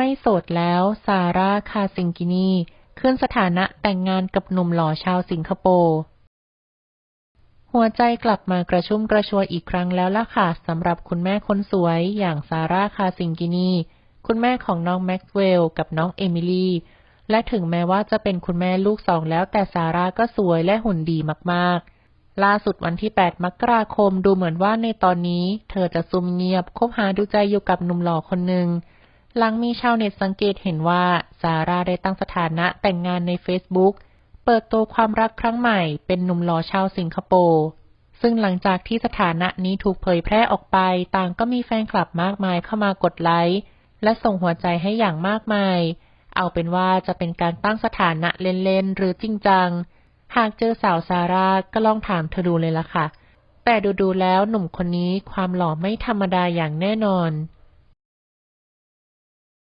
ไม่โสดแล้วซาร่าคาซิงกินีขึ้นสถานะแต่งงานกับหนุ่มหล่อชาวสิงคโปร์ หัวใจกลับมากระชุ่มกระชวยอีกครั้งแล้วล่ะค่ะสำหรับคุณแม่คนสวยอย่างซาร่าคาซิงกินีคุณแม่ของน้องแม็กซ์เวลล์กับน้องเอมิลี่ และถึงแม้ว่าจะเป็นคุณแม่ลูกสองแล้วแต่ซาร่าก็สวยและหุ่นดีมากๆล่าสุดวันที่ 8 มกราคมดูเหมือนว่าในตอนนี้ เธอจะซุ่มเงียบคบหาดูใจอยู่กับหนุ่มหล่อคนหนึ่ง หลังมีชาวเน็ตสังเกตเห็นว่า ซาร่าได้ตั้งสถานะแต่งงานในเฟซบุ๊กเปิดตัวความรักครั้งใหม่เป็นหนุ่มหล่อชาวสิงคโปร์ ซึ่งหลังจากที่สถานะนี้ถูกเผยแพร่ออกไป ต่างก็มีแฟนคลับมากมายเข้ามากดไลค์และส่งหัวใจให้อย่างมากมาย เอาเป็นว่าจะเป็นการตั้งสถานะเล่นๆหรือจริงจัง หากเจอสาวซาร่าก็ลองถามเธอดูเลยล่ะค่ะ แต่ดูๆแล้วหนุ่มคนนี้ความหล่อไม่ธรรมดาอย่างแน่นอน